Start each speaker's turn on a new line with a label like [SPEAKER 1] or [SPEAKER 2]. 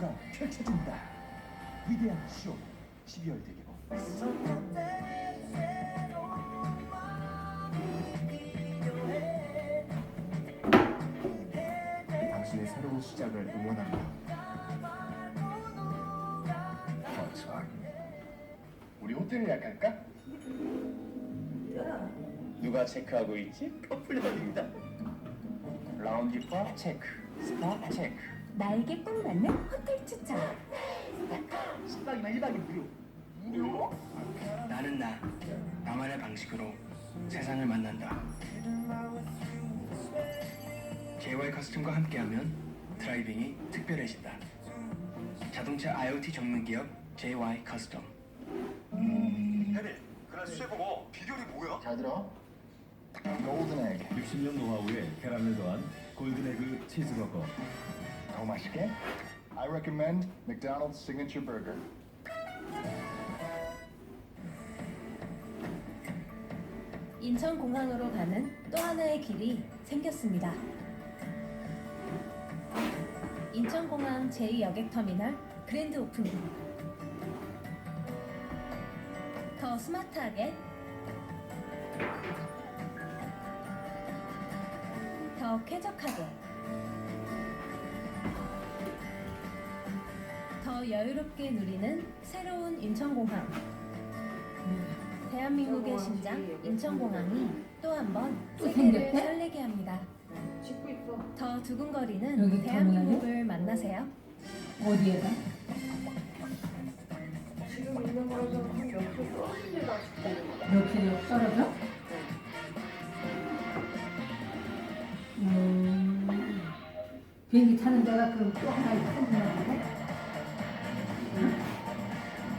[SPEAKER 1] 쇼가 펼쳐진다. 위대한 쇼 12월 대개봉.
[SPEAKER 2] 당신의 새로운 시작을 응원합니다.
[SPEAKER 1] 우리 호텔 예약할까? 누가 체크하고 있지? 커플역입니다. 라운지 파 체크, 스파 체크.
[SPEAKER 3] 나에게 꼭 맞는 호텔 추천.
[SPEAKER 1] 10박이나 1박이 무료. 무료?
[SPEAKER 4] 나는 나 나만의 방식으로 세상을 만난다. JY 커스텀과 함께하면 드라이빙이 특별해진다. 자동차 IoT 전문 기업 JY 커스텀.
[SPEAKER 5] 혜리, 그날 수해보고 비결이 뭐야?
[SPEAKER 1] 잘 들어. 골든 에그.
[SPEAKER 6] 60년 노하우에 계란을 더한 골든에그 치즈버거
[SPEAKER 1] 더 맛있게? I recommend McDonald's signature burger.
[SPEAKER 3] 인천공항으로 가는 또 하나의 길이 생겼습니다. 인천공항 제2여객터미널 그랜드 오프닝. 더 스마트하게, 더 쾌적하게, 더 여유롭게 누리는 새로운 인천공항. 대한민국의 심장 인천공항이 또 한 번 세계를? 설레게 합니다. 더 두근거리는 대한민국을 만나세요.
[SPEAKER 7] 어디에다?
[SPEAKER 8] 지금 있는 거라서 한몇 킬로 떨어질려다 싶고
[SPEAKER 7] 몇 킬로 떨어져? 음. 비행기 타는 데가 그또 하나?